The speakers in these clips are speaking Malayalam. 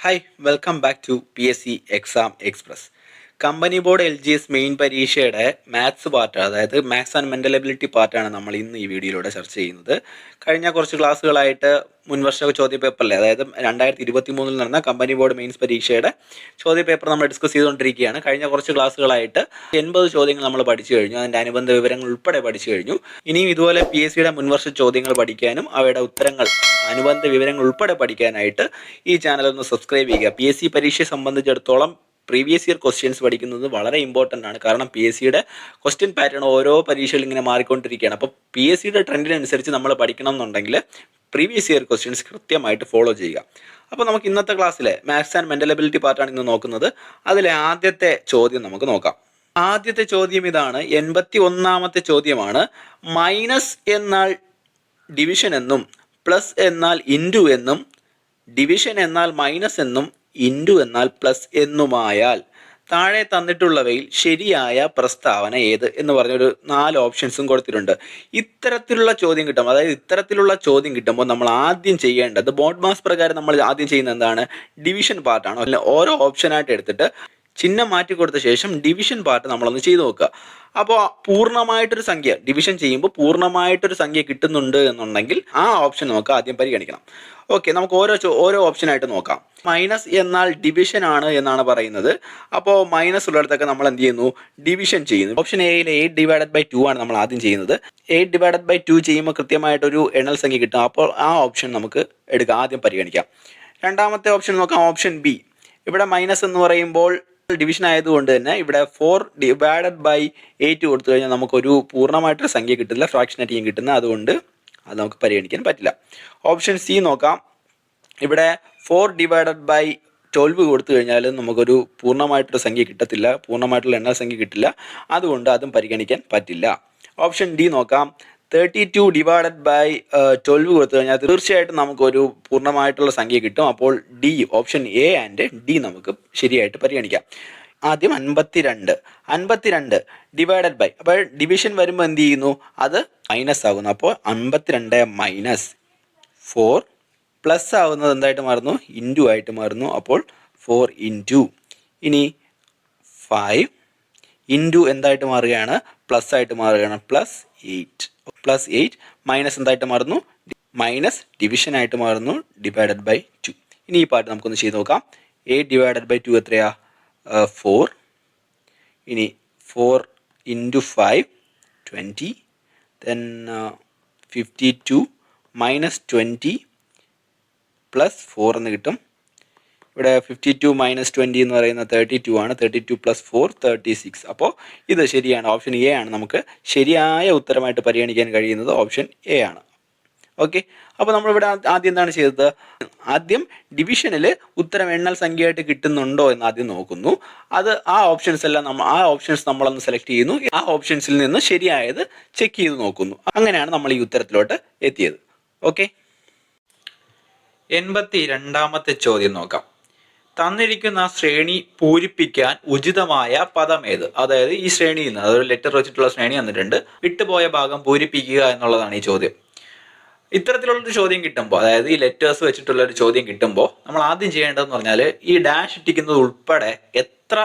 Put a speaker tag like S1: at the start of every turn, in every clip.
S1: Hi welcome back to P S C exam express company board L G S main പരീക്ഷയുടെ മാത്സ് പാർട്ട് അതായത് മാത്സ് ആൻഡ് മെന്റൽ എബിലിറ്റി പാർട്ടാണ് നമ്മൾ ഇന്ന് ഈ വീഡിയോയിലൂടെ ചർച്ച ചെയ്യുന്നത്. കഴിഞ്ഞ കുറച്ച് ക്ലാസ്സുകളായിട്ട് മുൻവർഷ ചോദ്യ പേപ്പറിലെ അതായത് രണ്ടായിരത്തി ഇരുപത്തി മൂന്നിൽ നടന്ന കമ്പനി ബോർഡ് മെയിൻസ് പരീക്ഷയുടെ ചോദ്യപേപ്പർ നമ്മൾ ഡിസ്കസ് ചെയ്തുകൊണ്ടിരിക്കുകയാണ്. കഴിഞ്ഞ കുറച്ച് ക്ലാസ്സുകളായിട്ട് എൺപത് ചോദ്യങ്ങൾ നമ്മൾ പഠിച്ചു കഴിഞ്ഞു. അതിന്റെ അനുബന്ധ വിവരങ്ങൾ ഉൾപ്പെടെ പഠിച്ചു കഴിഞ്ഞു. ഇനിയും ഇതുപോലെ പി എസ് സിയുടെ മുൻവർഷ ചോദ്യങ്ങൾ പഠിക്കാനും അവയുടെ ഉത്തരങ്ങൾ അനുബന്ധ വിവരങ്ങൾ ഉൾപ്പെടെ പഠിക്കാനായിട്ട് ഈ ചാനൽ ഒന്ന് സബ്സ്ക്രൈബ് ചെയ്യുക. പി എസ് സി പരീക്ഷയെ സംബന്ധിച്ചിടത്തോളം പ്രീവിയസ് ഇയർ ക്വസ്റ്റ്യൻസ് പഠിക്കുന്നത് വളരെ ഇമ്പോർട്ടന്റ് ആണ്. കാരണം പി എസ് സിയുടെ ക്വസ്റ്റ്യൻ പാറ്റേൺ ഓരോ പരീക്ഷയിലും ഇങ്ങനെ മാറിക്കൊണ്ടിരിക്കുകയാണ്. അപ്പോൾ പി എസ് സിയുടെ ട്രെൻഡിനനുസരിച്ച് നമ്മൾ പഠിക്കണം എന്നുണ്ടെങ്കിൽ പ്രീവിയസ് ഇയർ ക്വസ്റ്റ്യൻസ് കൃത്യമായിട്ട് ഫോളോ ചെയ്യുക. അപ്പോൾ നമുക്ക് ഇന്നത്തെ ക്ലാസ്സിലെ മാത്സ് ആൻഡ് മെന്റൽ എബിലിറ്റി പാർട്ടാണ് ഇന്ന് നോക്കുന്നത്. അതിലെ ആദ്യത്തെ ചോദ്യം നമുക്ക് നോക്കാം. ആദ്യത്തെ ചോദ്യം ഇതാണ്. എൺപത്തി ഒന്നാമത്തെ ചോദ്യമാണ്. മൈനസ് എന്നാൽ ഡിവിഷൻ എന്നും പ്ലസ് എന്നാൽ ഇന്റു എന്നും ഡിവിഷൻ എന്നാൽ മൈനസ് എന്നും ഇന്റു എന്നാൽ പ്ലസ് എന്നുമായാൽ താഴെ തന്നിട്ടുള്ളവയിൽ ശരിയായ പ്രസ്താവന ഏത് എന്ന് പറഞ്ഞൊരു നാല് ഓപ്ഷൻസും കൊടുത്തിട്ടുണ്ട്. ഇത്തരത്തിലുള്ള ചോദ്യം കിട്ടുമ്പോൾ അതായത് ഇത്തരത്തിലുള്ള ചോദ്യം കിട്ടുമ്പോൾ നമ്മൾ ആദ്യം ചെയ്യേണ്ടത് ബോഡ് മാസ് പ്രകാരം നമ്മൾ ആദ്യം ചെയ്യുന്ന എന്താണ്? ഡിവിഷൻ പാർട്ടാണ്. ഓരോ ഓപ്ഷനായിട്ട് എടുത്തിട്ട് ചിഹ്നം മാറ്റി കൊടുത്ത ശേഷം ഡിവിഷൻ പാർട്ട് നമ്മളൊന്ന് ചെയ്തു നോക്കുക. അപ്പോൾ പൂർണമായിട്ടൊരു സംഖ്യ ഡിവിഷൻ ചെയ്യുമ്പോൾ പൂർണമായിട്ടൊരു സംഖ്യ കിട്ടുന്നുണ്ട് എന്നുണ്ടെങ്കിൽ ആ ഓപ്ഷൻ നമുക്ക് ആദ്യം പരിഗണിക്കണം. ഓക്കെ നമുക്ക് ഓരോ ഓരോ ഓപ്ഷനായിട്ട് നോക്കാം. മൈനസ് എന്നാൽ ഡിവിഷൻ ആണ് എന്നാണ് പറയുന്നത്. അപ്പോൾ മൈനസ് ഉള്ളിടത്തൊക്കെ നമ്മൾ എന്ത് ചെയ്യുന്നു? ഡിവിഷൻ ചെയ്യുന്നു. ഓപ്ഷൻ എയിൽ എയ്റ്റ് ഡിവൈഡഡ് ബൈ ടു ആണ് നമ്മൾ ആദ്യം ചെയ്യുന്നത്. എയ്റ്റ് ഡിവൈഡഡ് ബൈ ടു ചെയ്യുമ്പോൾ കൃത്യമായിട്ടൊരു എണ്ണൽ സംഖ്യ കിട്ടും. അപ്പോൾ ആ ഓപ്ഷൻ നമുക്ക് എടുക്കാം. ആദ്യം പരിഗണിക്കാം. രണ്ടാമത്തെ ഓപ്ഷൻ നോക്കാം. ഓപ്ഷൻ ബി ഇവിടെ മൈനസ് എന്ന് പറയുമ്പോൾ ഡിവിഷൻ ആയതുകൊണ്ട് തന്നെ ഇവിടെ ഫോർ ഡിവൈഡഡ് ബൈ എയ്റ്റ് കൊടുത്തു കഴിഞ്ഞാൽ നമുക്കൊരു പൂർണമായിട്ടൊരു സംഖ്യ കിട്ടില്ല ഫ്രാക്ഷനായിട്ട് കിട്ടുന്ന അതുകൊണ്ട് അത് നമുക്ക് പരിഗണിക്കാൻ പറ്റില്ല. ഓപ്ഷൻ സി നോക്കാം. ഇവിടെ ഫോർ ഡിവൈഡഡ് ബൈ ട്വൽവ് കൊടുത്തു കഴിഞ്ഞാൽ നമുക്കൊരു പൂർണമായിട്ടൊരു സംഖ്യ കിട്ടത്തില്ല പൂർണമായിട്ടുള്ള എണ്ണ സംഖ്യ കിട്ടില്ല. അതുകൊണ്ട് അതും പരിഗണിക്കാൻ പറ്റില്ല. ഓപ്ഷൻ ഡി നോക്കാം. Thirty two divided by twelve കൊടുത്തു കഴിഞ്ഞാൽ തീർച്ചയായിട്ടും നമുക്കൊരു പൂർണമായിട്ടുള്ള സംഖ്യ കിട്ടും. അപ്പോൾ D option A and D നമുക്ക് ശരിയായിട്ട് പരിഗണിക്കാം. ആദ്യം അൻപത്തിരണ്ട്. അൻപത്തിരണ്ട് ഡിവൈഡഡ് ബൈ അപ്പോൾ ഡിവിഷൻ വരുമ്പോൾ എന്ത് ചെയ്യുന്നു? അത് മൈനസ് ആകുന്നു. അപ്പോൾ അൻപത്തിരണ്ട് മൈനസ് ഫോർ പ്ലസ് ആവുന്നത് എന്തായിട്ട് മാറുന്നു? ഇന്റു ആയിട്ട് മാറുന്നു. അപ്പോൾ ഫോർ ഇന്റു ഇനി ഫൈവ് ഇന്റു എന്തായിട്ട് മാറുകയാണ്? പ്ലസ് ആയിട്ട് മാറുകയാണ്. Plus eight plus eight minus എന്തായിട്ട് മാറുന്നു? മൈനസ് ഡിവിഷൻ ആയിട്ട് മാറുന്നു ഡിവൈഡഡ് ബൈ ടു ഇനി ഈ പാർട്ട് നമുക്കൊന്ന് ചെയ്ത് നോക്കാം. എയ്റ്റ് ഡിവൈഡഡ് ബൈ ടു എത്രയാ? ഫോർ ഇനി four into five twenty then fifty two minus twenty plus four എന്ന് കിട്ടും. ഇവിടെ ഫിഫ്റ്റി ടു മൈനസ് ട്വന്റി എന്ന് പറയുന്നത് തേർട്ടി ടു ആണ്. Thirty two plus four thirty six അപ്പോൾ ഇത് ശരിയാണ്. ഓപ്ഷൻ എ ആണ് നമുക്ക് ശരിയായ ഉത്തരമായിട്ട് പരിഗണിക്കാൻ കഴിയുന്നത് ഓപ്ഷൻ എ ആണ്. ഓക്കെ അപ്പോൾ നമ്മളിവിടെ ആദ്യം എന്താണ് ചെയ്തത്? ആദ്യം ഡിവിഷനിൽ ഉത്തരം എണ്ണൽ സംഖ്യയായിട്ട് കിട്ടുന്നുണ്ടോ എന്ന് ആദ്യം നോക്കുന്നു. അത് ആ ഓപ്ഷൻസ് എല്ലാം നമ്മൾ ആ ഓപ്ഷൻസ് നമ്മളൊന്ന് സെലക്ട് ചെയ്യുന്നു. ആ ഓപ്ഷൻസിൽ നിന്ന് ശരിയായത് ചെക്ക് ചെയ്ത് നോക്കുന്നു. അങ്ങനെയാണ് നമ്മൾ ഈ ഉത്തരത്തിലോട്ട് എത്തിയത്. ഓക്കെ എൺപത്തി രണ്ടാമത്തെ ചോദ്യം നോക്കാം. തന്നിരിക്കുന്ന ശ്രേണി പൂരിപ്പിക്കാൻ ഉചിതമായ പദം ഏത്? അതായത് ഈ ശ്രേണിയിൽ നിന്ന് അതൊരു ലെറ്റർ വെച്ചിട്ടുള്ള ശ്രേണി തന്നിട്ടുണ്ട് വിട്ടുപോയ ഭാഗം പൂരിപ്പിക്കുക എന്നുള്ളതാണ് ഈ ചോദ്യം. ഇത്തരത്തിലുള്ളൊരു ചോദ്യം കിട്ടുമ്പോൾ അതായത് ഈ ലെറ്റേഴ്സ് വെച്ചിട്ടുള്ള ഒരു ചോദ്യം കിട്ടുമ്പോൾ നമ്മൾ ആദ്യം ചെയ്യേണ്ടതെന്ന് പറഞ്ഞാൽ ഈ ഡാഷ് ഇട്ടിക്കുന്നത് ഉൾപ്പെടെ എത്ര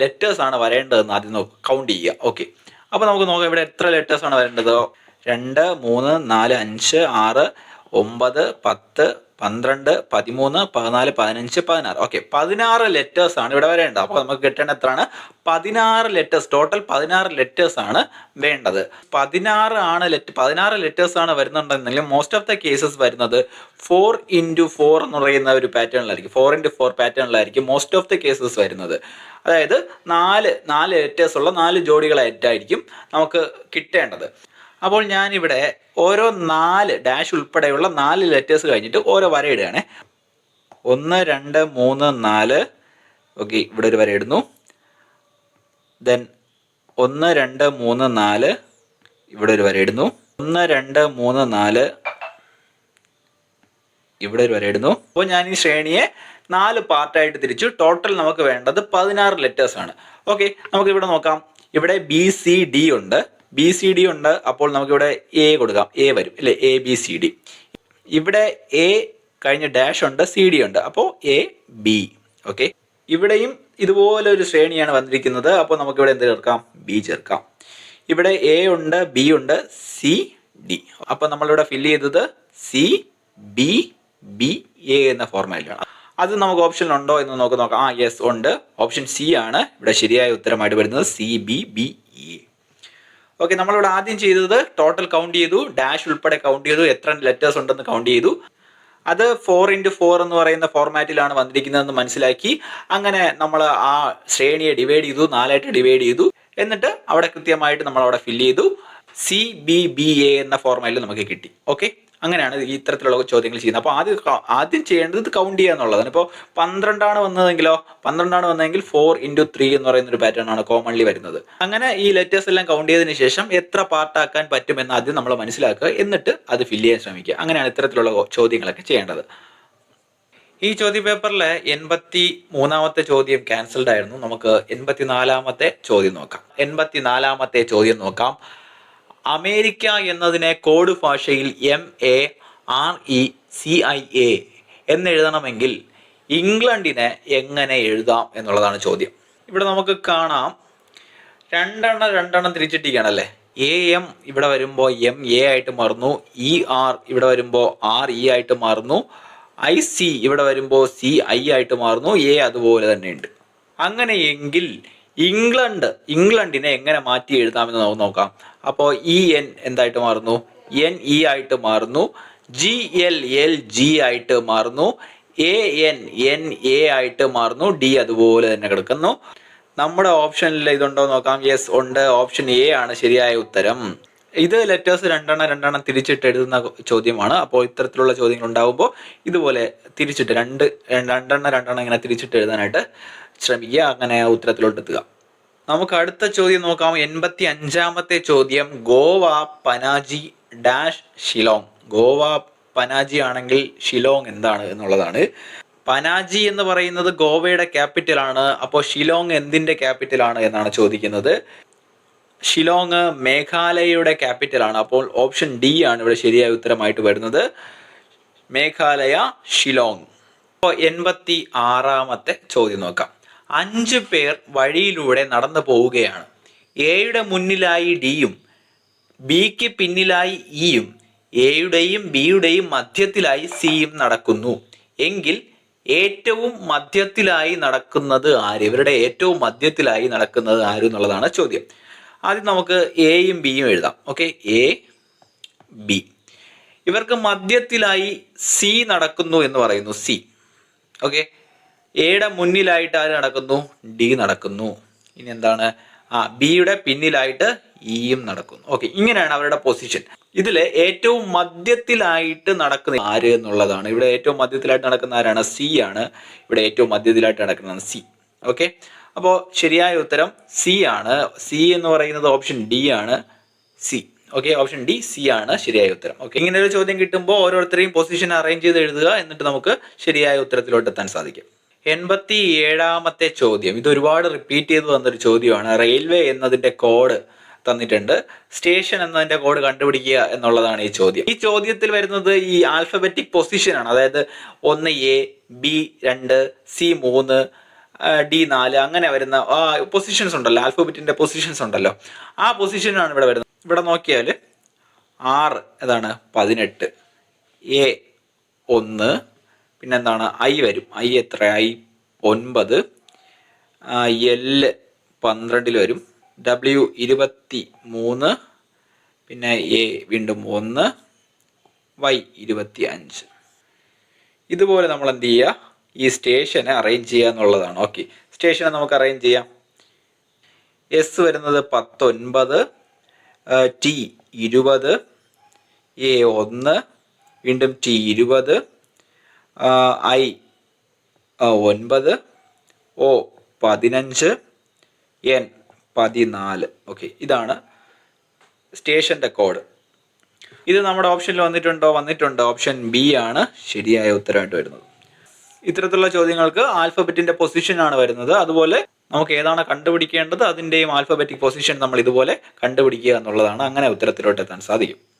S1: ലെറ്റേഴ്സ് ആണ് വരേണ്ടതെന്ന് ആദ്യം നോക്ക് കൗണ്ട് ചെയ്യുക. ഓക്കെ അപ്പോൾ നമുക്ക് നോക്കാം ഇവിടെ എത്ര ലെറ്റേഴ്സ് ആണ് വരേണ്ടത്? രണ്ട് മൂന്ന് നാല് അഞ്ച് ആറ് ഒമ്പത് പത്ത് പന്ത്രണ്ട് പതിമൂന്ന് പതിനാല് പതിനഞ്ച് പതിനാറ്. ഓക്കെ പതിനാറ് ലെറ്റേഴ്സ് ആണ് ഇവിടെ വരേണ്ടത്. അപ്പോൾ നമുക്ക് കിട്ടേണ്ട എത്രയാണ്? പതിനാറ് ലെറ്റേഴ്സ് ടോട്ടൽ പതിനാറ് ലെറ്റേഴ്സ് ആണ് വേണ്ടത്. പതിനാറ് ആണ് ലെറ്റ് പതിനാറ് ലെറ്റേഴ്സ് ആണ് വരുന്നുണ്ടെന്നെങ്കിൽ മോസ്റ്റ് ഓഫ് ദ കേസസ് വരുന്നത് ഫോർ ഇന്റു ഫോർ എന്ന് പറയുന്ന ഒരു പാറ്റേണിലായിരിക്കും ഫോർ ഇന്റു ഫോർ പാറ്റേണിലായിരിക്കും മോസ്റ്റ് ഓഫ് ദ കേസസ് വരുന്നത്. അതായത് നാല് നാല് ലെറ്റേഴ്സ് ഉള്ള നാല് ജോഡികളായിട്ടായിരിക്കും നമുക്ക് കിട്ടേണ്ടത്. അപ്പോൾ ഞാനിവിടെ ഓരോ നാല് ഡാഷ് ഉൾപ്പെടെയുള്ള നാല് ലെറ്റേഴ്സ് കഴിഞ്ഞിട്ട് ഓരോ വര ഇടുകയാണ്. ഒന്ന് രണ്ട് മൂന്ന് നാല്. ഓക്കെ ഇവിടെ ഒരു വര ഇടുന്നു. ദെൻ ഒന്ന് രണ്ട് മൂന്ന് നാല്. ഇവിടെ ഒരു വര ഇടുന്നു. ഒന്ന് രണ്ട് മൂന്ന് നാല്. ഇവിടെ ഒരു വര ഇടുന്നു. അപ്പോൾ ഞാൻ ഈ ശ്രേണിയെ നാല് പാർട്ടായിട്ട് തിരിച്ചു. ടോട്ടൽ നമുക്ക് വേണ്ടത് പതിനാറ് ലെറ്റേഴ്സ് ആണ്. ഓക്കെ നമുക്ക് ഇവിടെ നോക്കാം. ഇവിടെ ബി സി ഡി ഉണ്ട്. ബി സി ഡി ഉണ്ട് അപ്പോൾ നമുക്കിവിടെ എ കൊടുക്കാം. എ വരും അല്ലേ? എ ബി സി ഡി ഇവിടെ എ കഴിഞ്ഞ ഡാഷ് ഉണ്ട് സി ഡി ഉണ്ട്. അപ്പോൾ എ ബി ഓക്കെ ഇവിടെയും ഇതുപോലെ ഒരു ശ്രേണിയാണ് വന്നിരിക്കുന്നത്. അപ്പോൾ നമുക്കിവിടെ എന്ത് ചേർക്കാം? ബി ചേർക്കാം. ഇവിടെ എ ഉണ്ട് ബി ഉണ്ട് സി ഡി അപ്പോൾ നമ്മളിവിടെ ഫില്ല് ചെയ്തത് സി ബി ബി എ എന്ന ഫോർമാറ്റിലാണ് അത് നമുക്ക് ഓപ്ഷൻ ഉണ്ടോ എന്ന് നമുക്ക് നോക്കാം. ആ യെസ് ഉണ്ട്. ഓപ്ഷൻ സി ആണ്. ഇവിടെ ശരിയായ ഉത്തരമായിട്ട് വരുന്നത് C B B E okay നമ്മളിവിടെ ആദ്യം ചെയ്തത് ടോട്ടൽ കൗണ്ട് ചെയ്തു ഡാഷ് ഉൾപ്പെടെ കൗണ്ട് ചെയ്തു എത്ര ലെറ്റേഴ്സ് ഉണ്ടെന്ന് കൗണ്ട് ചെയ്തു. അത് ഫോർ ഇന്റു ഫോർ എന്ന് പറയുന്ന ഫോർമാറ്റിലാണ് വന്നിരിക്കുന്നതെന്ന് മനസ്സിലാക്കി. അങ്ങനെ നമ്മൾ ആ ശ്രേണിയെ ഡിവൈഡ് ചെയ്തു നാലായിട്ട് ഡിവൈഡ് ചെയ്തു. എന്നിട്ട് അവിടെ കൃത്യമായിട്ട് നമ്മൾ അവിടെ ഫില്ല് ചെയ്തു. സി ബി ബി എ എന്ന ഫോർമാറ്റിൽ നമുക്ക് കിട്ടി. ഓക്കെ അങ്ങനെയാണ് ഈ ഇത്തരത്തിലുള്ള ചോദ്യങ്ങൾ ചെയ്യുന്നത്. അപ്പോൾ ആദ്യം ആദ്യം ചെയ്യേണ്ടത് കൗണ്ട് ചെയ്യുക എന്നുള്ളതാണ്. ഇപ്പോൾ പന്ത്രണ്ടാണ് വന്നതെങ്കിലോ പന്ത്രണ്ടാണ് വന്നതെങ്കിൽ ഫോർ ഇന്റു ത്രീ എന്ന് പറയുന്ന ഒരു പാറ്റേൺ ആണ് കോമൺലി വരുന്നത്. അങ്ങനെ ഈ ലെറ്റേഴ്സ് എല്ലാം കൗണ്ട് ചെയ്തതിന് ശേഷം എത്ര പാർട്ടാക്കാൻ പറ്റുമെന്ന് ആദ്യം നമ്മൾ മനസ്സിലാക്കുക. എന്നിട്ട് അത് ഫില്ല് ചെയ്യാൻ ശ്രമിക്കുക. അങ്ങനെയാണ് ഇത്തരത്തിലുള്ള ചോദ്യങ്ങളൊക്കെ ചെയ്യേണ്ടത്. ഈ ചോദ്യ പേപ്പറിലെ എൺപത്തി മൂന്നാമത്തെ ചോദ്യം ക്യാൻസൽഡ് ആയിരുന്നു. നമുക്ക് എൺപത്തിനാലാമത്തെ ചോദ്യം നോക്കാം. എൺപത്തിനാലാമത്തെ ചോദ്യം നോക്കാം. അമേരിക്ക എന്നതിനെ കോഡ് ഭാഷയിൽ M A R E C I A എന്നെഴുതണമെങ്കിൽ ഇംഗ്ലണ്ടിനെ എങ്ങനെ എഴുതാം എന്നുള്ളതാണ് ചോദ്യം. ഇവിടെ നമുക്ക് കാണാം. രണ്ടെണ്ണം രണ്ടെണ്ണം തിരിച്ചിട്ടിരിക്കുകയാണല്ലേ? എ എം ഇവിടെ വരുമ്പോൾ എം എ ആയിട്ട് മാറുന്നു. ഇ ആർ ഇവിടെ വരുമ്പോൾ ആർ ഇ ആയിട്ട് മാറുന്നു. ഐ സി ഇവിടെ വരുമ്പോൾ സി ഐ ആയിട്ട് മാറുന്നു. എ അതുപോലെ തന്നെ ഉണ്ട്. അങ്ങനെയെങ്കിൽ ഇംഗ്ലണ്ട് ഇംഗ്ലണ്ടിനെ എങ്ങനെ മാറ്റി എഴുതാമെന്ന് നമുക്ക് നോക്കാം. അപ്പോൾ ഇ എൻ എന്തായിട്ട് മാറുന്നു? എൻ ഇ ആയിട്ട് മാറുന്നു. ജി എൽ എൽ ജി ആയിട്ട് മാറുന്നു. എ എൻ എൻ എ ആയിട്ട് മാറുന്നു. ഡി അതുപോലെ തന്നെ കിടക്കുന്നു. നമ്മുടെ ഓപ്ഷനിൽ ഇതുണ്ടോ നോക്കാം. യെസ് ഉണ്ട്. ഓപ്ഷൻ എ ആണ് ശരിയായ ഉത്തരം. ഇത് ലെറ്റേഴ്സ് രണ്ടെണ്ണം രണ്ടെണ്ണം തിരിച്ചിട്ട് എഴുതുന്ന ചോദ്യമാണ്. അപ്പോൾ ഇത്തരത്തിലുള്ള ചോദ്യങ്ങൾ ഉണ്ടാകുമ്പോൾ ഇതുപോലെ തിരിച്ചിട്ട് രണ്ട് രണ്ടെണ്ണം രണ്ടെണ്ണം ഇങ്ങനെ തിരിച്ചിട്ട് എഴുതാനായിട്ട് ശ്രമിക്കുക. അങ്ങനെ ഉത്തരത്തിലോട്ട് എത്തുക നമുക്ക് അടുത്ത ചോദ്യം നോക്കാം. എൺപത്തി അഞ്ചാമത്തെ ചോദ്യം. ഗോവ പനാജി ഡാഷ് ഷിലോങ്. ഗോവ പനാജി ആണെങ്കിൽ ഷിലോങ് എന്താണ് എന്നുള്ളതാണ്. പനാജി എന്ന് പറയുന്നത് ഗോവയുടെ ക്യാപിറ്റൽ ആണ്. അപ്പോൾ ഷിലോങ് എന്തിന്റെ ക്യാപിറ്റൽ ആണ് എന്നാണ് ചോദിക്കുന്നത്. ഷിലോങ് മേഘാലയയുടെ ക്യാപിറ്റൽ ആണ്. അപ്പോൾ ഓപ്ഷൻ ഡി ആണ് ഇവിടെ ശരിയായ ഉത്തരമായിട്ട് വരുന്നത്. മേഘാലയ ഷിലോങ്. അപ്പോൾ എൺപത്തി ആറാമത്തെ ചോദ്യം നോക്കാം. അഞ്ച് പേർ വഴിയിലൂടെ നടന്നു പോവുകയാണ്. എയുടെ മുന്നിലായി ഡിയും ബിക്ക് പിന്നിലായി ഇയും എയുടെയും ബിയുടെയും മധ്യത്തിലായി സിയും നടക്കുന്നു. എങ്കിൽ ഏറ്റവും മധ്യത്തിലായി നടക്കുന്നത് ആര്? ഇവരുടെ ഏറ്റവും മധ്യത്തിലായി നടക്കുന്നത് ആര് എന്നുള്ളതാണ് ചോദ്യം. ആദ്യം നമുക്ക് എയും ബിയും എഴുതാം. Okay A B. ഇവർക്ക് മധ്യത്തിലായി സി നടക്കുന്നു എന്ന് പറയുന്നു സി. ഓക്കെ എയുടെ മുന്നിലായിട്ട് ആര് നടക്കുന്നു? ഡി നടക്കുന്നു. ഇനി എന്താണ്? ആ ബിയുടെ പിന്നിലായിട്ട് ഇയും നടക്കുന്നു. ഓക്കെ ഇങ്ങനെയാണ് അവരുടെ പൊസിഷൻ. ഇതിൽ ഏറ്റവും മധ്യത്തിലായിട്ട് നടക്കുന്ന ആര് എന്നുള്ളതാണ്. ഇവിടെ ഏറ്റവും മധ്യത്തിലായിട്ട് നടക്കുന്ന ആരാണ്? സി ആണ്. ഇവിടെ ഏറ്റവും മധ്യത്തിലായിട്ട് നടക്കുന്നത് സി. ഓക്കെ അപ്പോൾ ശരിയായ ഉത്തരം സി ആണ്. സി എന്ന് പറയുന്നത് ഓപ്ഷൻ ഡി ആണ്. C. Okay option D C ആണ് ശരിയായ ഉത്തരം. ഓക്കെ ഇങ്ങനെ ഒരു ചോദ്യം കിട്ടുമ്പോൾ ഓരോരുത്തരെയും പൊസിഷൻ അറേഞ്ച് ചെയ്ത് എഴുതുക. എന്നിട്ട് നമുക്ക് ശരിയായ ഉത്തരത്തിലോട്ട് എത്താൻ സാധിക്കും. എൺപത്തി ഏഴാമത്തെ ചോദ്യം. ഇത് ഒരുപാട് റിപ്പീറ്റ് ചെയ്ത് വന്നൊരു ചോദ്യമാണ്. റെയിൽവേ എന്നതിന്റെ കോഡ് തന്നിട്ടുണ്ട്. സ്റ്റേഷൻ എന്നതിന്റെ കോഡ് കണ്ടുപിടിക്കുക എന്നുള്ളതാണ് ഈ ചോദ്യം. ഈ ചോദ്യത്തിൽ വരുന്നത് ഈ ആൽഫബറ്റിക് പൊസിഷൻ ആണ്. അതായത് ഒന്ന് എ ബി രണ്ട് സി മൂന്ന് ഡി നാല് അങ്ങനെ വരുന്ന പൊസിഷൻസ് ഉണ്ടല്ലോ. ആൽഫബറ്റിന്റെ പൊസിഷൻസ് ഉണ്ടല്ലോ. ആ പൊസിഷനാണ് ഇവിടെ വരുന്നത്. ഇവിടെ നോക്കിയാൽ ആറ് ഏതാണ് പതിനെട്ട്. എ ഒന്ന് പിന്നെന്താണ് ഐ വരും. ഐ എത്ര? ഐ ഒൻപത്. എൽ പന്ത്രണ്ടിൽ വരും. ഡബ്ല്യു ഇരുപത്തി മൂന്ന് പിന്നെ എ വീണ്ടും ഒന്ന്. വൈ ഇരുപത്തി അഞ്ച് ഇതുപോലെ നമ്മൾ എന്ത് ചെയ്യുക? ഈ സ്റ്റേഷനെ അറേഞ്ച് ചെയ്യുക എന്നുള്ളതാണ്. ഓക്കെ. സ്റ്റേഷനെ നമുക്ക് അറേഞ്ച് ചെയ്യാം. എസ് വരുന്നത് പത്തൊൻപത്. ടി ഇരുപത്. എ ഒന്ന്. വീണ്ടും ടി ഇരുപത്. ഐ. ഒൻപത്. ഒ പതിനഞ്ച്. എൻ പതിനാല്. ഓക്കെ ഇതാണ് സ്റ്റേഷന്റെ കോഡ്. ഇത് നമ്മുടെ ഓപ്ഷനിൽ വന്നിട്ടുണ്ടോ? വന്നിട്ടുണ്ട്. ഓപ്ഷൻ ബി ആണ്. ശരിയായ ഉത്തരമായിട്ട് വരുന്നത്. ഇത്തരത്തിലുള്ള ചോദ്യങ്ങൾക്ക് ആൽഫബറ്റിന്റെ പൊസിഷൻ ആണ് വരുന്നത്. അതുപോലെ നമുക്ക് ഏതാണ് കണ്ടുപിടിക്കേണ്ടത്? അതിന്റെയും ആൽഫബറ്റിക് പൊസിഷൻ നമ്മൾ ഇതുപോലെ കണ്ടുപിടിക്കുക എന്നുള്ളതാണ്. അങ്ങനെ ഉത്തരത്തിലോട്ട് എത്താൻ സാധിക്കും.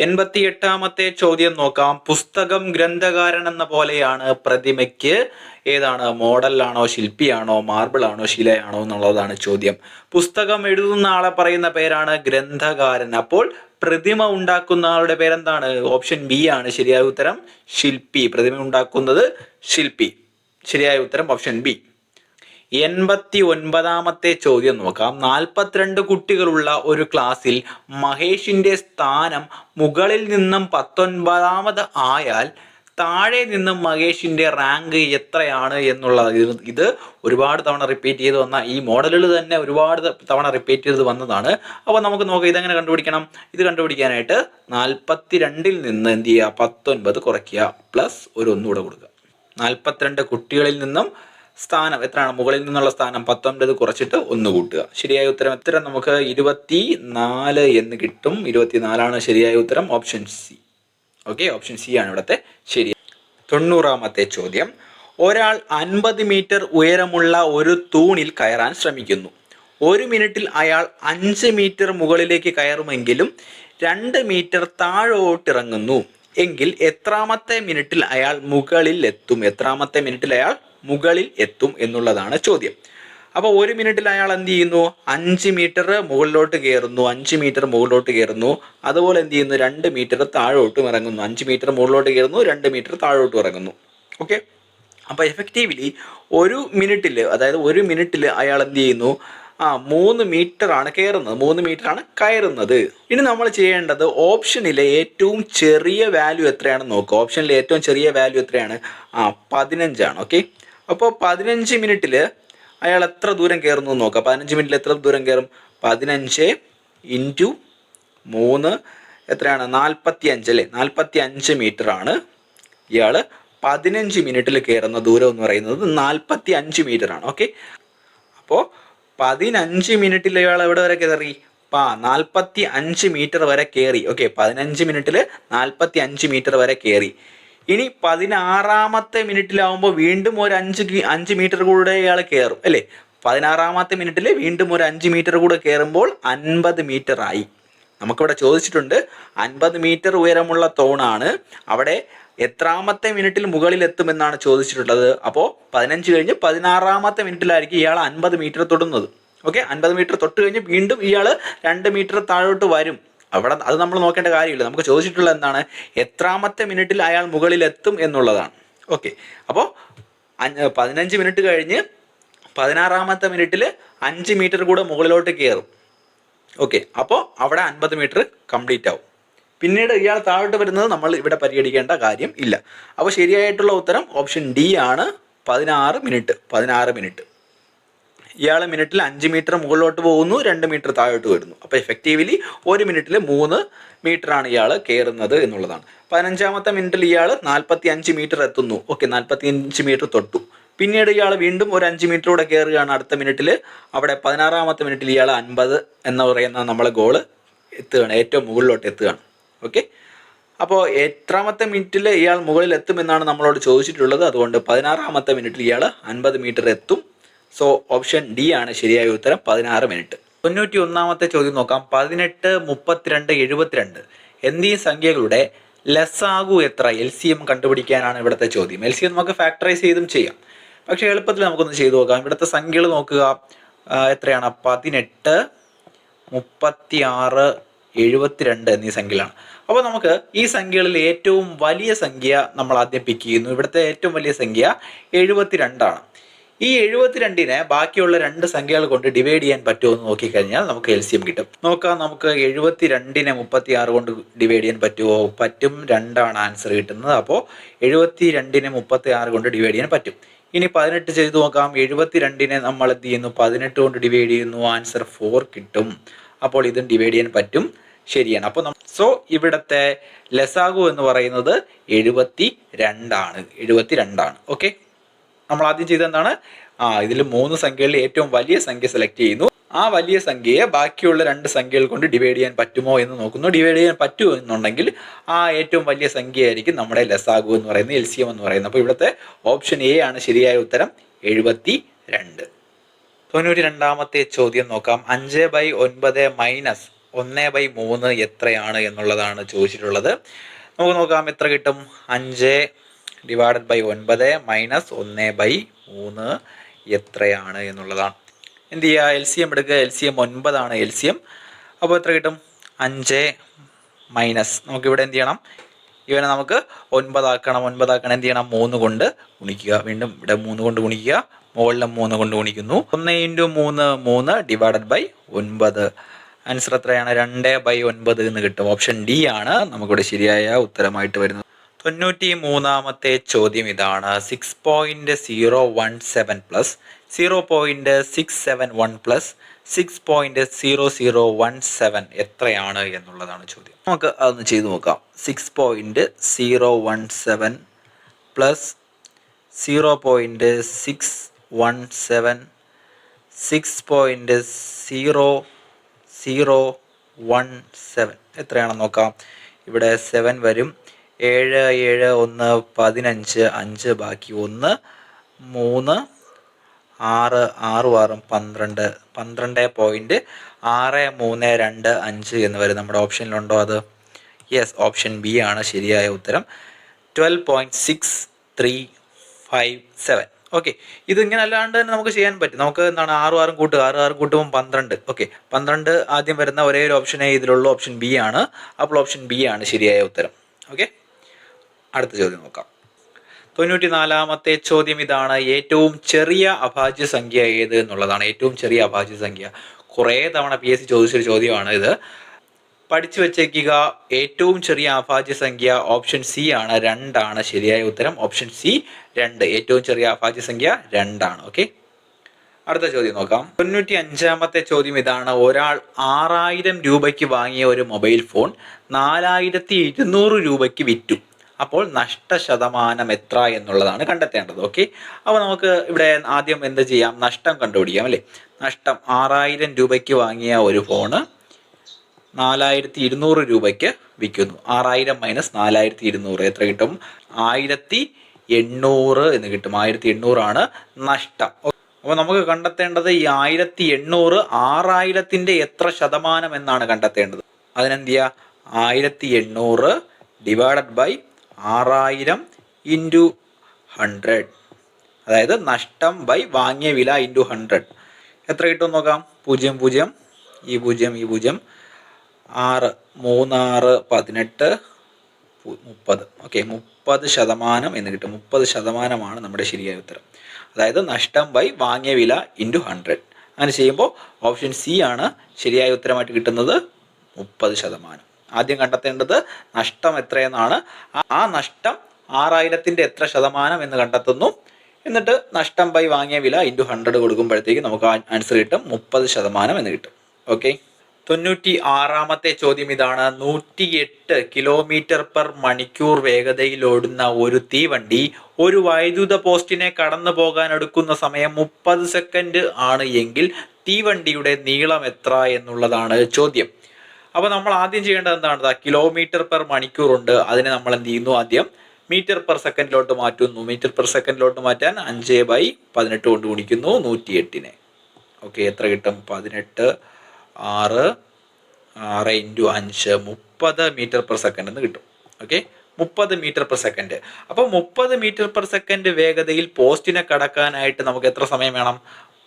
S1: എൺപത്തി എട്ടാമത്തെ ചോദ്യം നോക്കാം. പുസ്തകം ഗ്രന്ഥകാരൻ എന്ന പോലെയാണ് പ്രതിമയ്ക്ക് ഏതാണ്? മോഡലാണോ ശില്പിയാണോ മാർബിൾ ആണോ ശിലയാണോ എന്നുള്ളതാണ് ചോദ്യം. പുസ്തകം എഴുതുന്ന ആളെ പറയുന്ന പേരാണ് ഗ്രന്ഥകാരൻ. അപ്പോൾ പ്രതിമ ഉണ്ടാക്കുന്ന ആളുടെ പേരെന്താണ്? ഓപ്ഷൻ ബി ആണ് ശരിയായ ഉത്തരം ശില്പി. പ്രതിമ ഉണ്ടാക്കുന്നത് ശില്പി. ശരിയായ ഉത്തരം ഓപ്ഷൻ ബി. എൺപത്തി ഒൻപതാമത്തെ ചോദ്യം നോക്കാം. നാൽപ്പത്തിരണ്ട് കുട്ടികളുള്ള ഒരു ക്ലാസ്സിൽ മഹേഷിന്റെ സ്ഥാനം മുകളിൽ നിന്നും പത്തൊൻപതാമത് ആയാൽ താഴെ നിന്നും മഹേഷിന്റെ റാങ്ക് എത്രയാണ് എന്നുള്ളത്. ഇത് ഒരുപാട് തവണ റിപ്പീറ്റ് ചെയ്ത് വന്ന ഈ മോഡലിൽ തന്നെ ഒരുപാട് തവണ റിപ്പീറ്റ് ചെയ്ത് വന്നതാണ്. അപ്പോൾ നമുക്ക് നോക്കാം ഇതെങ്ങനെ കണ്ടുപിടിക്കണം? ഇത് കണ്ടുപിടിക്കാനായിട്ട് നാൽപ്പത്തി രണ്ടിൽ നിന്ന് എന്ത് ചെയ്യുക? പത്തൊൻപത് കുറയ്ക്കുക. പ്ലസ് ഒരു ഒന്നുകൂടെ കൊടുക്കുക. നാൽപ്പത്തിരണ്ട് കുട്ടികളിൽ നിന്നും സ്ഥാനം എത്രയാണ്? മുകളിൽ നിന്നുള്ള സ്ഥാനം പത്തൊൻപത് കുറച്ചിട്ട് ഒന്ന് കൂട്ടുക. ശരിയായ ഉത്തരം എത്ര? നമുക്ക് ഇരുപത്തി നാല് എന്ന് കിട്ടും. ഇരുപത്തിനാലാണ് ശരിയായ ഉത്തരം. Option C. Okay option C ആണ് ഇവിടുത്തെ ശരി. തൊണ്ണൂറാമത്തെ ചോദ്യം. ഒരാൾ അൻപത് മീറ്റർ ഉയരമുള്ള ഒരു തൂണിൽ കയറാൻ ശ്രമിക്കുന്നു. ഒരു മിനിറ്റിൽ അയാൾ അഞ്ച് മീറ്റർ മുകളിലേക്ക് കയറുമെങ്കിലും രണ്ട് മീറ്റർ താഴോട്ടിറങ്ങുന്നു എങ്കിൽ എത്രാമത്തെ മിനിറ്റിൽ അയാൾ മുകളിൽ എത്തും എത്രാമത്തെ മിനിറ്റിൽ അയാൾ മുകളിൽ എത്തും എന്നുള്ളതാണ് ചോദ്യം. അപ്പോൾ ഒരു മിനിറ്റിൽ അയാൾ എന്ത് ചെയ്യുന്നു? അഞ്ച് മീറ്റർ മുകളിലോട്ട് കയറുന്നു അഞ്ച് മീറ്റർ മുകളിലോട്ട് കയറുന്നു. അതുപോലെ എന്ത് ചെയ്യുന്നു? രണ്ട് മീറ്റർ താഴോട്ടും ഇറങ്ങുന്നു. അഞ്ച് മീറ്റർ മുകളിലോട്ട് കയറുന്നു രണ്ട് മീറ്റർ താഴോട്ടും ഇറങ്ങുന്നു. ഓക്കെ അപ്പോൾ എഫക്റ്റീവ്ലി ഒരു മിനിറ്റിൽ അതായത് ഒരു മിനിറ്റിൽ അയാൾ എന്ത് ചെയ്യുന്നു? ആ മൂന്ന് മീറ്റർ ആണ് കയറുന്നത്. മൂന്ന് മീറ്റർ ആണ് കയറുന്നത്. ഇനി നമ്മൾ ചെയ്യേണ്ടത് ഓപ്ഷനിലെ ഏറ്റവും ചെറിയ വാല്യൂ എത്രയാണെന്ന് നോക്കുക. ഓപ്ഷനിലെ ഏറ്റവും ചെറിയ വാല്യൂ എത്രയാണ്? ആ പതിനഞ്ചാണ്. ഓക്കെ അപ്പോൾ പതിനഞ്ച് മിനിറ്റിൽ അയാൾ എത്ര ദൂരം കയറുന്നു എന്ന് നോക്കാം. പതിനഞ്ച് മിനിറ്റിൽ എത്ര ദൂരം കയറും? പതിനഞ്ച് ഇന്റു മൂന്ന് എത്രയാണ്? നാൽപ്പത്തി അഞ്ച് അല്ലേ? നാൽപ്പത്തി അഞ്ച് മീറ്റർ ആണ് ഇയാൾ പതിനഞ്ച് മിനിറ്റിൽ കയറുന്ന ദൂരം എന്ന് പറയുന്നത് നാൽപ്പത്തി അഞ്ച് മീറ്റർ ആണ്. ഓക്കെ? അപ്പോൾ പതിനഞ്ച് മിനിറ്റിൽ ഇയാൾ എവിടെ വരെ കയറി? പാ നാൽപ്പത്തി അഞ്ച് മീറ്റർ വരെ കയറി. ഓക്കെ? പതിനഞ്ച് മിനിറ്റിൽ നാൽപ്പത്തി അഞ്ച് മീറ്റർ വരെ കയറി. ഇനി പതിനാറാമത്തെ മിനിറ്റിലാവുമ്പോൾ വീണ്ടും ഒരു അഞ്ച് അഞ്ച് മീറ്റർ കൂടെ ഇയാൾ കയറും അല്ലേ? പതിനാറാമത്തെ മിനിറ്റിൽ വീണ്ടും ഒരു അഞ്ച് മീറ്റർ കൂടെ കയറുമ്പോൾ അൻപത് മീറ്റർ ആയി. നമുക്കിവിടെ ചോദിച്ചിട്ടുണ്ട് അൻപത് മീറ്റർ ഉയരമുള്ള തോണാണ് അവിടെ എത്രാമത്തെ മിനിറ്റിൽ മുകളിൽ എത്തുമെന്നാണ് ചോദിച്ചിട്ടുള്ളത്. അപ്പോൾ പതിനഞ്ച് കഴിഞ്ഞ് പതിനാറാമത്തെ മിനിറ്റിലായിരിക്കും ഇയാൾ അൻപത് മീറ്റർ തൊടുന്നത്. ഓക്കെ? അൻപത് മീറ്റർ തൊട്ട് കഴിഞ്ഞ് വീണ്ടും ഇയാൾ രണ്ട് മീറ്റർ താഴോട്ട് വരും. അവിടെ അത് നമ്മൾ നോക്കേണ്ട കാര്യമില്ല. നമുക്ക് ചോദിച്ചിട്ടുള്ള എന്താണ്? എത്രാമത്തെ മിനിറ്റിൽ അയാൾ മുകളിലെത്തും എന്നുള്ളതാണ്. ഓക്കെ. അപ്പോൾ പതിനഞ്ച് മിനിറ്റ് കഴിഞ്ഞ് പതിനാറാമത്തെ മിനിറ്റിൽ അഞ്ച് മീറ്റർ കൂടെ മുകളിലോട്ട് കയറും. ഓക്കെ. അപ്പോൾ അവിടെ അൻപത് മീറ്റർ കംപ്ലീറ്റ് ആവും. പിന്നീട് ഇയാൾ താഴോട്ട് വരുന്നത് നമ്മൾ ഇവിടെ പരിഗണിക്കേണ്ട കാര്യം ഇല്ല. അപ്പോൾ ശരിയായിട്ടുള്ള ഉത്തരം ഓപ്ഷൻ ഡി ആണ്. പതിനാറ് മിനിറ്റ്. പതിനാറ് മിനിറ്റ്. ഇയാൾ മിനിറ്റിൽ അഞ്ച് മീറ്റർ മുകളിലോട്ട് പോകുന്നു രണ്ട് മീറ്റർ താഴോട്ട് വരുന്നു. അപ്പോൾ എഫക്റ്റീവ്ലി ഒരു മിനിറ്റിൽ മൂന്ന് മീറ്ററാണ് ഇയാൾ കയറുന്നത് എന്നുള്ളതാണ്. പതിനഞ്ചാമത്തെ മിനിറ്റിൽ ഇയാൾ നാൽപ്പത്തി അഞ്ച് മീറ്റർ എത്തുന്നു. ഓക്കെ നാൽപ്പത്തി അഞ്ച് മീറ്റർ തൊട്ടു. പിന്നീട് ഇയാൾ വീണ്ടും ഒരു അഞ്ച് മീറ്ററൂടെ കയറുകയാണ് അടുത്ത മിനിറ്റിൽ അവിടെ പതിനാറാമത്തെ മിനിറ്റിൽ ഇയാൾ അൻപത് എന്ന് പറയുന്ന നമ്മളെ ഗോൾ എത്തുകയാണ്. ഏറ്റവും മുകളിലോട്ട് എത്തുകയാണ്. ഓക്കെ അപ്പോൾ എത്രാമത്തെ മിനിറ്റിൽ ഇയാൾ മുകളിൽ എത്തുമെന്നാണ് നമ്മളോട് ചോദിച്ചിട്ടുള്ളത്. അതുകൊണ്ട് പതിനാറാമത്തെ മിനിറ്റിൽ ഇയാൾ അൻപത് മീറ്റർ എത്തും. സോ ഓപ്ഷൻ ഡി ആണ് ശരിയായ ഉത്തരം പതിനാറ് മിനിറ്റ് തൊണ്ണൂറ്റി ഒന്നാമത്തെ ചോദ്യം നോക്കാം. പതിനെട്ട് മുപ്പത്തിരണ്ട് എഴുപത്തിരണ്ട്. എന്നീ സംഖ്യകളുടെ ലെസ്സാകു എത്ര? എൽ സി എം കണ്ടുപിടിക്കാനാണ് ഇവിടുത്തെ ചോദ്യം. എൽ സി എം നമുക്ക് ഫാക്ടറൈസ് ചെയ്തും ചെയ്യാം. പക്ഷേ എളുപ്പത്തിൽ നമുക്കൊന്ന് ചെയ്തു നോക്കാം. ഇവിടുത്തെ സംഖ്യകൾ നോക്കുക. എത്രയാണ്? പതിനെട്ട് മുപ്പത്തി ആറ് എഴുപത്തിരണ്ട് എന്നീ സംഖ്യകളാണ്. അപ്പോൾ നമുക്ക് ഈ സംഖ്യകളിൽ ഏറ്റവും വലിയ സംഖ്യ നമ്മൾ ആദ്യം പിക്ക് ചെയ്യുന്നു. ഇവിടുത്തെ ഏറ്റവും വലിയ സംഖ്യ എഴുപത്തിരണ്ടാണ്. ഈ എഴുപത്തിരണ്ടിനെ ബാക്കിയുള്ള രണ്ട് സംഖ്യകൾ കൊണ്ട് ഡിവൈഡ് ചെയ്യാൻ പറ്റുമോ എന്ന് നോക്കിക്കഴിഞ്ഞാൽ നമുക്ക് എൽ സി എം കിട്ടും. നോക്കാം നമുക്ക് എഴുപത്തിരണ്ടിനെ മുപ്പത്തി ആറ് കൊണ്ട് ഡിവൈഡ് ചെയ്യാൻ പറ്റുമോ? പറ്റും. രണ്ടാണ് ആൻസർ കിട്ടുന്നത്. അപ്പോൾ എഴുപത്തി രണ്ടിനെ മുപ്പത്തി ആറ് കൊണ്ട് ഡിവൈഡ് ചെയ്യാൻ പറ്റും. ഇനി പതിനെട്ട് ചെയ്ത് നോക്കാം. എഴുപത്തിരണ്ടിനെ നമ്മൾ എന്ത് ചെയ്യുന്നു? പതിനെട്ട് കൊണ്ട് ഡിവൈഡ് ചെയ്യുന്നു. ആൻസർ ഫോർ കിട്ടും. അപ്പോൾ ഇതും ഡിവൈഡ് ചെയ്യാൻ പറ്റും. ശരിയാണ്. അപ്പോൾ സോ ഇവിടുത്തെ ലസാഗു എന്ന് പറയുന്നത് എഴുപത്തി രണ്ടാണ് എഴുപത്തി രണ്ടാണ് ഓക്കെ നമ്മൾ ആദ്യം ചെയ്തത് എന്താണ്? ആ ഇതിൽ മൂന്ന് സംഖ്യകളിൽ ഏറ്റവും വലിയ സംഖ്യ സെലക്ട് ചെയ്യുന്നു. ആ വലിയ സംഖ്യയെ ബാക്കിയുള്ള രണ്ട് സംഖ്യകൾ കൊണ്ട് ഡിവൈഡ് ചെയ്യാൻ പറ്റുമോ എന്ന് നോക്കുന്നു. ഡിവൈഡ് ചെയ്യാൻ പറ്റുമോ എന്നുണ്ടെങ്കിൽ ആ ഏറ്റവും വലിയ സംഖ്യയായിരിക്കും നമ്മുടെ ലസാഗു എന്ന് പറയുന്നത് എൽ സി എം എന്ന് പറയുന്നത് അപ്പോൾ ഇവിടുത്തെ ഓപ്ഷൻ എ ആണ് ശരിയായ ഉത്തരം. എഴുപത്തി രണ്ട് തൊണ്ണൂറ്റി രണ്ടാമത്തെ ചോദ്യം നോക്കാം. അഞ്ച് ബൈ ഒൻപത് മൈനസ് ഒന്ന് ബൈ മൂന്ന് എത്രയാണ് എന്നുള്ളതാണ് ചോദിച്ചിട്ടുള്ളത്. നമുക്ക് നോക്കാം എത്ര കിട്ടും. അഞ്ച് ഡിവൈഡഡ് ബൈ ഒൻപത് മൈനസ് ഒന്ന് ബൈ മൂന്ന് എത്രയാണ് എന്നുള്ളതാണ്. എന്ത് ചെയ്യുക എൽ സി എം എടുക്കുക. എൽ സി എം ഒൻപതാണ് എൽ സി എം അപ്പോൾ എത്ര കിട്ടും? അഞ്ച് മൈനസ് നമുക്കിവിടെ എന്ത് ചെയ്യണം? ഇവനെ നമുക്ക് ഒൻപതാക്കണം. ഒൻപതാക്കണം എന്ത് ചെയ്യണം? മൂന്ന് കൊണ്ട് ഗുണിക്കുക. വീണ്ടും ഇവിടെ മൂന്ന് കൊണ്ട് ഗുണിക്കുക. മുകളിലും മൂന്ന് കൊണ്ട് ഗുണിക്കുന്നു. ഒന്ന് ഇന്റു മൂന്ന് മൂന്ന് ഡിവൈഡഡ് ബൈ ഒൻപത്. ആൻസർ എത്രയാണ്? രണ്ട് ബൈ ഒൻപത് എന്ന് കിട്ടും. ഓപ്ഷൻ ഡി ആണ്. നമുക്കിവിടെ ശരിയായ ഉത്തരമായിട്ട് വരുന്നത്. തൊണ്ണൂറ്റി മൂന്നാമത്തെ ചോദ്യം ഇതാണ്. Six point zero one seven plus zero point six seven one plus six point zero zero one seven എത്രയാണ് എന്നുള്ളതാണ് ചോദ്യം. നമുക്ക് അതൊന്ന് ചെയ്തു നോക്കാം. Six point zero one seven plus zero point six one seven six point zero zero one seven എത്രയാണെന്ന് നോക്കാം. ഇവിടെ സെവൻ വരും. ഏഴ് ഏഴ് ഒന്ന് പതിനഞ്ച് അഞ്ച് ബാക്കി ഒന്ന് മൂന്ന് ആറ് ആറ് ആറും പന്ത്രണ്ട്. പന്ത്രണ്ട് പോയിന്റ് ആറ് മൂന്ന് രണ്ട് അഞ്ച് എന്ന് വരും നമ്മുടെ ഓപ്ഷനിലുണ്ടോ അത്? യെസ് ഓപ്ഷൻ ബി ആണ് ശരിയായ ഉത്തരം. Twelve point six three five seven okay ഇത് ഇങ്ങനെ അല്ലാണ്ട് തന്നെ നമുക്ക് ചെയ്യാൻ പറ്റും. നമുക്ക് എന്താണ് ആറും ആറും കൂട്ടുക. ആറ് ആറും കൂട്ടുമ്പോൾ പന്ത്രണ്ട്. ഓക്കെ പന്ത്രണ്ട് ആദ്യം വരുന്ന ഒരേ ഒരു ഓപ്ഷനേ ഇതിലുള്ള ഓപ്ഷൻ ബി ആണ്. അപ്പോൾ ഓപ്ഷൻ ബി ആണ് ശരിയായ ഉത്തരം. ഓക്കെ അടുത്ത ചോദ്യം നോക്കാം. തൊണ്ണൂറ്റി നാലാമത്തെ ചോദ്യം ഇതാണ്. ഏറ്റവും ചെറിയ അഭാജ്യ സംഖ്യ ഏത് എന്നുള്ളതാണ്. ഏറ്റവും ചെറിയ അഭാജ്യ സംഖ്യ കുറേ തവണ പി എസ് സി ചോദിച്ചൊരു ചോദ്യമാണ് ഇത്. പഠിച്ചു വെച്ചേക്കുക. ഏറ്റവും ചെറിയ അഭാജ്യ സംഖ്യ ഓപ്ഷൻ സി ആണ്. രണ്ടാണ്. ശരിയായ ഉത്തരം ഓപ്ഷൻ സി രണ്ട്. ഏറ്റവും ചെറിയ അഭാജ്യ സംഖ്യ രണ്ടാണ്. ഓക്കെ? അടുത്ത ചോദ്യം നോക്കാം. തൊണ്ണൂറ്റി അഞ്ചാമത്തെ ചോദ്യം ഇതാണ്. ഒരാൾ ആറായിരം രൂപയ്ക്ക് വാങ്ങിയ ഒരു മൊബൈൽ ഫോൺ നാലായിരത്തി ഇരുന്നൂറ് രൂപയ്ക്ക് വിറ്റു. അപ്പോൾ നഷ്ടശതമാനം എത്ര എന്നുള്ളതാണ് കണ്ടെത്തേണ്ടത്. ഓക്കെ അപ്പോൾ നമുക്ക് ഇവിടെ ആദ്യം എന്ത് ചെയ്യാം? നഷ്ടം കണ്ടുപിടിക്കാം അല്ലേ? നഷ്ടം ആറായിരം രൂപയ്ക്ക് വാങ്ങിയ ഒരു ഫോണ് നാലായിരത്തി ഇരുന്നൂറ് രൂപയ്ക്ക് വിൽക്കുന്നു. ആറായിരം മൈനസ് നാലായിരത്തി ഇരുന്നൂറ് എത്ര കിട്ടും? ആയിരത്തി എണ്ണൂറ് എന്ന് കിട്ടും. ആയിരത്തി എണ്ണൂറാണ് നഷ്ടം. അപ്പോൾ നമുക്ക് കണ്ടെത്തേണ്ടത് ഈ ആയിരത്തി എണ്ണൂറ് ആറായിരത്തിന്റെ എത്ര ശതമാനം എന്നാണ് കണ്ടെത്തേണ്ടത്. അതിനെന്ത് ചെയ്യുക? ആയിരത്തി എണ്ണൂറ് ഡിവൈഡഡ് ബൈ ആറായിരം ഇന്റു ഹൺഡ്രഡ്. അതായത് നഷ്ടം ബൈ വാങ്ങിയ വില ഇന്റു ഹൺഡ്രഡ്. എത്ര കിട്ടും നോക്കാം? പൂജ്യം പൂജ്യം ഈ പൂജ്യം ഈ പൂജ്യം. ആറ് മൂന്നാറ് പതിനെട്ട് മുപ്പത്. ഓക്കെ മുപ്പത് ശതമാനം എന്ന് കിട്ടും. മുപ്പത് ശതമാനമാണ് നമ്മുടെ ശരിയായ ഉത്തരം. അതായത് നഷ്ടം ബൈ വാങ്ങിയ വില ഇന്റു ഹൺഡ്രഡ്. അങ്ങനെ ചെയ്യുമ്പോൾ ഓപ്ഷൻ സി ആണ് ശരിയായ ഉത്തരമായിട്ട് കിട്ടുന്നത് മുപ്പത് ശതമാനം. ആദ്യം കണ്ടെത്തേണ്ടത് നഷ്ടം എത്രയെന്നാണ്. ആ- നഷ്ടം ആറായിരത്തിന്റെ എത്ര ശതമാനം എന്ന് കണ്ടെത്തുന്നു. എന്നിട്ട് നഷ്ടം ബൈ വാങ്ങിയ വില ഇന്റു ഹൺഡ്രഡ് കൊടുക്കുമ്പോഴത്തേക്ക് നമുക്ക് ആൻസർ കിട്ടും. മുപ്പത് ശതമാനം എന്ന് കിട്ടും. ഓക്കെ തൊണ്ണൂറ്റി ആറാമത്തെ ചോദ്യം ഇതാണ്. നൂറ്റിയെട്ട് കിലോമീറ്റർ പെർ മണിക്കൂർ വേഗതയിൽ ഓടുന്ന ഒരു തീവണ്ടി ഒരു വൈദ്യുത പോസ്റ്റിനെ കടന്നു പോകാൻ എടുക്കുന്ന സമയം മുപ്പത് സെക്കൻഡ് ആണ് എങ്കിൽ തീവണ്ടിയുടെ നീളം എത്ര എന്നുള്ളതാണ് ചോദ്യം. അപ്പോൾ നമ്മൾ ആദ്യം ചെയ്യേണ്ടത് എന്താണ്? കിലോമീറ്റർ പെർ മണിക്കൂർ ഉണ്ട് അതിനെ നമ്മൾ എന്ത് ചെയ്യുന്നു ആദ്യം? മീറ്റർ പെർ സെക്കൻഡിലോട്ട് മാറ്റുന്നു. മീറ്റർ പെർ സെക്കൻഡിലോട്ട് മാറ്റാൻ അഞ്ച് ബൈ പതിനെട്ട് കൊണ്ട് ഗുണിക്കുന്നു എട്ടിന് ഓക്കെ എത്ര കിട്ടും? പതിനെട്ട് ആറ് ആറ് ഇന്റു അഞ്ച് മുപ്പത് മീറ്റർ പെർ സെക്കൻഡ് എന്ന് കിട്ടും. ഓക്കെ മുപ്പത് മീറ്റർ പെർ സെക്കൻഡ് അപ്പോൾ മുപ്പത് മീറ്റർ പെർ സെക്കൻഡ് വേഗതയിൽ പോസ്റ്റിനെ കടക്കാനായിട്ട് നമുക്ക് എത്ര സമയം വേണം?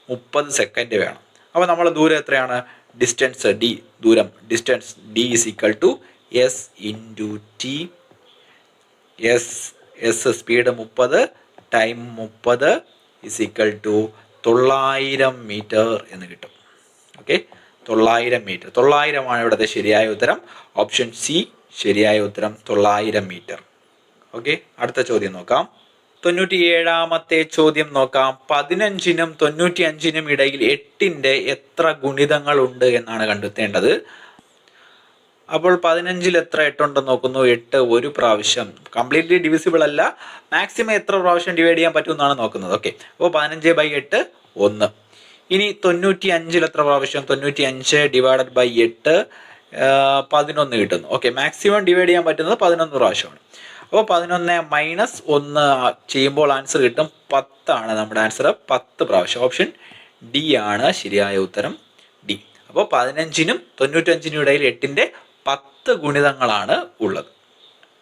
S1: മുപ്പത് സെക്കൻഡ് വേണം. അപ്പോൾ നമ്മൾ ദൂരം എത്രയാണ്? ഡിസ്റ്റൻസ് ഡി ദൂരം distance D is equal to S into T S S speed മുപ്പത് ടൈം മുപ്പത് ഇസ് ഈക്വൽ ടു തൊള്ളായിരം മീറ്റർ എന്ന് കിട്ടും. ഓക്കെ തൊള്ളായിരം മീറ്റർ തൊള്ളായിരമാണ് ഇവിടുത്തെ ശരിയായ ഉത്തരം. ഓപ്ഷൻ സി ശരിയായ ഉത്തരം തൊള്ളായിരം മീറ്റർ ഓക്കെ അടുത്ത ചോദ്യം നോക്കാം. തൊണ്ണൂറ്റി ഏഴാമത്തെ ചോദ്യം നോക്കാം. പതിനഞ്ചിനും തൊണ്ണൂറ്റി അഞ്ചിനും ഇടയിൽ എട്ടിന്റെ എത്ര ഗുണിതങ്ങൾ ഉണ്ട് എന്നാണ് കണ്ടെത്തേണ്ടത്. അപ്പോൾ പതിനഞ്ചിൽ എത്ര എട്ടുണ്ടെന്ന് നോക്കുന്നു. എട്ട് ഒരു പ്രാവശ്യം. കംപ്ലീറ്റ്ലി ഡിവിസിബിൾ അല്ല. മാക്സിമം എത്ര പ്രാവശ്യം ഡിവൈഡ് ചെയ്യാൻ പറ്റും എന്നാണ് നോക്കുന്നത്. ഓക്കെ അപ്പോൾ പതിനഞ്ച് ബൈ എട്ട് ഒന്ന്. ഇനി തൊണ്ണൂറ്റി അഞ്ചിൽ എത്ര പ്രാവശ്യം? തൊണ്ണൂറ്റി അഞ്ച് ഡിവൈഡഡ് ബൈ എട്ട് പതിനൊന്ന് കിട്ടുന്നു. ഓക്കെ മാക്സിമം ഡിവൈഡ് ചെയ്യാൻ പറ്റുന്നത് പതിനൊന്ന് പ്രാവശ്യമാണ്. അപ്പോൾ പതിനൊന്ന് മൈനസ് ഒന്ന് ചെയ്യുമ്പോൾ ആൻസർ കിട്ടും പത്താണ് നമ്മുടെ ആൻസർ പത്ത് പ്രാവശ്യം. ഓപ്ഷൻ ഡി ആണ് ശരിയായ ഉത്തരം ഡി അപ്പോൾ പതിനഞ്ചിനും തൊണ്ണൂറ്റഞ്ചിനും ഇടയിൽ എട്ടിന്റെ പത്ത് ഗുണിതങ്ങളാണ് ഉള്ളത്.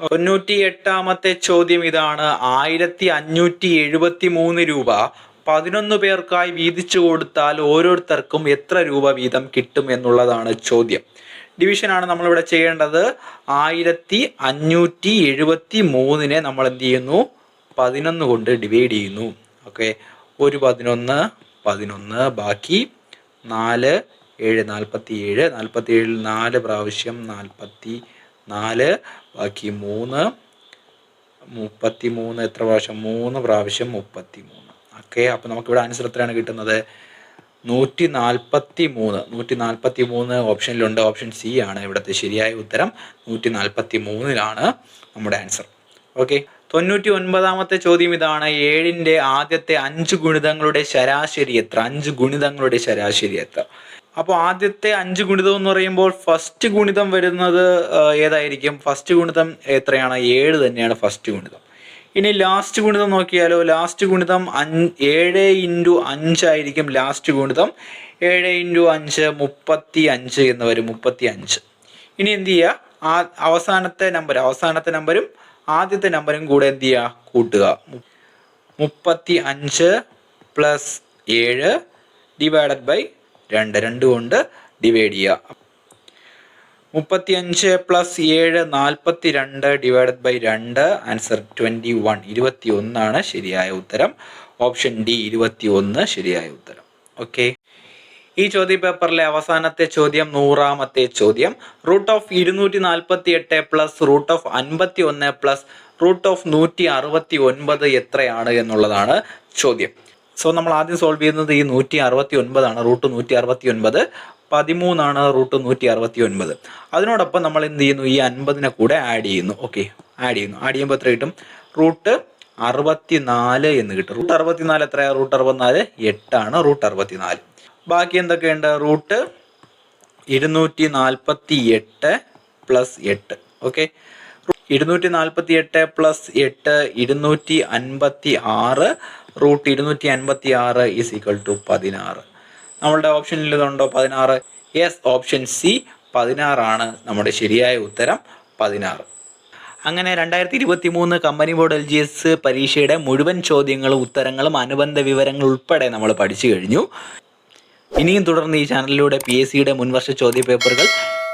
S1: തൊണ്ണൂറ്റി എട്ടാമത്തെ ചോദ്യം ഇതാണ്. ആയിരത്തി അഞ്ഞൂറ്റി എഴുപത്തി മൂന്ന് രൂപ പതിനൊന്ന് പേർക്കായി വീതിച്ചു കൊടുത്താൽ ഓരോരുത്തർക്കും എത്ര രൂപ വീതം കിട്ടും എന്നുള്ളതാണ് ചോദ്യം. ഡിവിഷനാണ് നമ്മളിവിടെ ചെയ്യേണ്ടത്. ആയിരത്തി അഞ്ഞൂറ്റി എഴുപത്തി മൂന്നിനെ നമ്മൾ എന്ത് ചെയ്യുന്നു? പതിനൊന്ന് കൊണ്ട് ഡിവൈഡ് ചെയ്യുന്നു. ഓക്കെ ഒരു പതിനൊന്ന് പതിനൊന്ന് ബാക്കി നാല് ഏഴ് നാൽപ്പത്തി ഏഴ് നാൽപ്പത്തി ഏഴിൽ നാല് പ്രാവശ്യം നാൽപ്പത്തി നാല് ബാക്കി മൂന്ന് മുപ്പത്തി മൂന്ന് എത്ര പ്രാവശ്യം? മൂന്ന് പ്രാവശ്യം മുപ്പത്തി മൂന്ന് ഓക്കെ അപ്പോൾ നമുക്കിവിടെ ആൻസർ എത്രയാണ് കിട്ടുന്നത്? നൂറ്റി നാൽപ്പത്തി മൂന്ന് നൂറ്റി നാൽപ്പത്തി മൂന്ന് ഓപ്ഷനിലുണ്ട്. ഓപ്ഷൻ സി ആണ് ഇവിടുത്തെ ശരിയായ ഉത്തരം. നൂറ്റി നാൽപ്പത്തി മൂന്നിലാണ് നമ്മുടെ ആൻസർ. ഓക്കെ. തൊണ്ണൂറ്റി ഒൻപതാമത്തെ ചോദ്യം ഇതാണ്. ഏഴിന്റെ ആദ്യത്തെ അഞ്ച് ഗുണിതങ്ങളുടെ ശരാശരി എത്ര? അഞ്ച് ഗുണിതങ്ങളുടെ ശരാശരി എത്ര? അപ്പോൾ ആദ്യത്തെ അഞ്ച് ഗുണിതം എന്ന് പറയുമ്പോൾ ഫസ്റ്റ് ഗുണിതം വരുന്നത് ഏതായിരിക്കും? ഫസ്റ്റ് ഗുണിതം എത്രയാണ്? ഏഴ് തന്നെയാണ് ഫസ്റ്റ് ഗുണിതം. ഇനി ലാസ്റ്റ് ഗുണിതം നോക്കിയാലോ ലാസ്റ്റ് ഗുണിതം അഞ്ച് ഏഴ് ഇന്റു അഞ്ചായിരിക്കും ലാസ്റ്റ് ഗുണിതം. ഏഴ് ഇന്റു അഞ്ച് മുപ്പത്തി അഞ്ച് എന്ന് വരും മുപ്പത്തി അഞ്ച് ഇനി എന്ത് ചെയ്യുക ആ അവസാനത്തെ നമ്പർ അവസാനത്തെ നമ്പരും ആദ്യത്തെ നമ്പരും കൂടെ എന്ത് ചെയ്യുക കൂട്ടുക. മുപ്പത്തി അഞ്ച് പ്ലസ് ഏഴ് ഡിവൈഡഡ് ബൈ രണ്ട്. രണ്ട് കൊണ്ട് ഡിവൈഡ് ചെയ്യുക. മുപ്പത്തി അഞ്ച് പ്ലസ് ഏഴ് നാൽപ്പത്തി രണ്ട് ഡിവൈഡഡ് ബൈ രണ്ട്. ആൻസർ ട്വന്റി വൺ ഇരുപത്തി ഒന്നാണ് ശരിയായ ഉത്തരം. ഓപ്ഷൻ ഡി ഇരുപത്തി ഒന്ന് ശരിയായ ഉത്തരം. ഓക്കെ ഈ ചോദ്യ പേപ്പറിലെ അവസാനത്തെ ചോദ്യം നൂറാമത്തെ ചോദ്യം. റൂട്ട് ഓഫ് ഇരുന്നൂറ്റി നാൽപ്പത്തി എട്ട് പ്ലസ് റൂട്ട് ഓഫ് അൻപത്തി ഒന്ന് പ്ലസ് റൂട്ട് ഓഫ് നൂറ്റി അറുപത്തി ഒൻപത് എത്രയാണ് എന്നുള്ളതാണ് ചോദ്യം. സോ നമ്മൾ ആദ്യം സോൾവ് ചെയ്യുന്നത് ഈ നൂറ്റി അറുപത്തി ഒൻപതാണ് റൂട്ട് നൂറ്റി അറുപത്തി ഒൻപത് പതിമൂന്നാണ് റൂട്ട് നൂറ്റി അറുപത്തി ഒൻപത് അതിനോടൊപ്പം നമ്മൾ എന്ത് ചെയ്യുന്നു? ഈ അൻപതിനെ കൂടെ ആഡ് ചെയ്യുന്നു. ഓക്കെ ആഡ് ചെയ്യുന്നു. ആഡ് ചെയ്യുമ്പോൾ എത്ര കിട്ടും? റൂട്ട് അറുപത്തി നാല് എന്ന് കിട്ടും. റൂട്ട് അറുപത്തിനാല് എത്രയാണ് റൂട്ട് അറുപത്തിനാല് എട്ടാണ്. റൂട്ട് അറുപത്തിനാല്. ബാക്കി എന്തൊക്കെയുണ്ട്? റൂട്ട് ഇരുന്നൂറ്റി നാൽപ്പത്തി എട്ട്. പ്ലസ് എട്ട് ഓക്കെ ഇരുന്നൂറ്റി നാൽപ്പത്തി എട്ട് പ്ലസ് എട്ട് ഇരുന്നൂറ്റി അൻപത്തി ആറ് റൂട്ട് ഇരുന്നൂറ്റി അൻപത്തി ആറ് ഈസ് ഈക്വൽ ടു പതിനാറ്. നമ്മളുടെ ഓപ്ഷനിൽ ഇതുണ്ടോ? പതിനാറ്. യെസ് ഓപ്ഷൻ സി പതിനാറാണ് നമ്മുടെ ശരിയായ ഉത്തരം. പതിനാറ്. അങ്ങനെ രണ്ടായിരത്തി ഇരുപത്തി മൂന്ന് company board L G S പരീക്ഷയുടെ മുഴുവൻ ചോദ്യങ്ങളും ഉത്തരങ്ങളും അനുബന്ധ വിവരങ്ങൾ ഉൾപ്പെടെ നമ്മൾ പഠിച്ചു കഴിഞ്ഞു. ഇനിയും തുടർന്ന് ഈ ചാനലിലൂടെ പി എസ് സിയുടെ മുൻവർഷ ചോദ്യ പേപ്പറുകൾ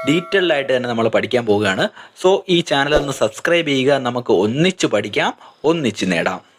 S1: ഡീറ്റെയിൽഡ് ആയിട്ട് തന്നെ നമ്മൾ പഠിക്കാൻ പോവുകയാണ്. സോ ഈ ചാനൽ ഒന്ന് സബ്സ്ക്രൈബ് ചെയ്യുക. നമുക്ക് ഒന്നിച്ച് പഠിക്കാം ഒന്നിച്ച് നേടാം.